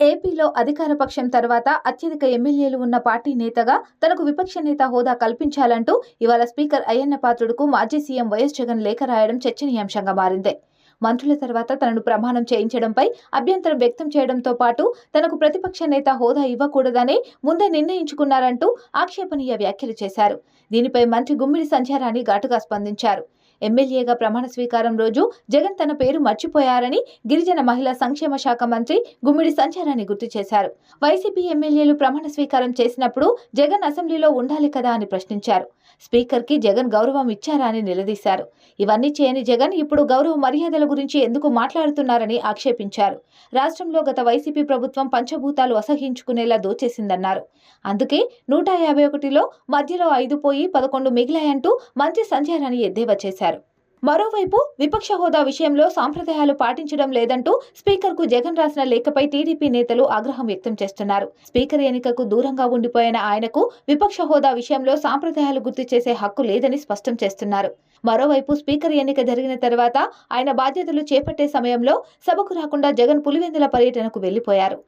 ఏపీలో అధికార పక్షం తర్వాత అత్యధిక ఎమ్మెల్యేలు ఉన్న పార్టీ నేతగా తనకు విపక్ష నేత హోదా కల్పించాలంటూ ఇవాళ స్పీకర్ అయ్యన్న పాత్రుడుకు మాజీ సీఎం వైఎస్ జగన్ లేఖ రాయడం చర్చనీయాంశంగా మారింది. మంత్రుల తర్వాత తనను ప్రమాణం చేయించడంపై అభ్యంతరం వ్యక్తం చేయడంతో పాటు తనకు ప్రతిపక్ష నేత హోదా ఇవ్వకూడదని ముందే నిర్ణయించుకున్నారంటూ ఆక్షేపణీయ వ్యాఖ్యలు చేశారు. దీనిపై మంత్రి గుమ్మిడి సంధ్యారాణి ఘాటుగా స్పందించారు. ఎమ్మెల్యేగా ప్రమాణ స్వీకారం రోజు జగన్ తన పేరు మర్చిపోయారని గిరిజన మహిళా సంక్షేమ శాఖ మంత్రి గుమ్మిడి సంచారాన్ని గుర్తు చేశారు. వైసీపీ ఎమ్మెల్యేలు ప్రమాణ స్వీకారం చేసినప్పుడు జగన్ అసెంబ్లీలో ఉండాలి కదా అని ప్రశ్నించారు. స్పీకర్కి జగన్ గౌరవం ఇచ్చారా అని నిలదీశారు. ఇవన్నీ చేయని జగన్ ఇప్పుడు గౌరవ మర్యాదల గురించి ఎందుకు మాట్లాడుతున్నారని ఆక్షేపించారు. రాష్ట్రంలో గత వైసీపీ ప్రభుత్వం పంచభూతాలు అసహించుకునేలా దోచేసిందన్నారు. అందుకే నూట యాభై ఒకటిలో మధ్యలో ఐదు పోయి పదకొండు మిగిలాయంటూ మంత్రి సంధ్యారాణి ఎద్దేవా చేశారు. మరోవైపు విపక్ష హోదా విషయంలో సాంప్రదాయాలు పాటించడం లేదంటూ స్పీకర్కు జగన్ రాసిన లేఖపై టీడీపీ నేతలు ఆగ్రహం వ్యక్తం చేస్తున్నారు. స్పీకర్ ఎన్నికకు దూరంగా ఉండిపోయిన ఆయనకు విపక్ష హోదా విషయంలో సాంప్రదాయాలు గుర్తు చేసే హక్కు లేదని స్పష్టం చేస్తున్నారు. మరోవైపు స్పీకర్ ఎన్నిక జరిగిన తర్వాత ఆయన బాధ్యతలు చేపట్టే సమయంలో సభకు రాకుండా జగన్ పులివెందుల పర్యటనకు వెళ్ళిపోయారు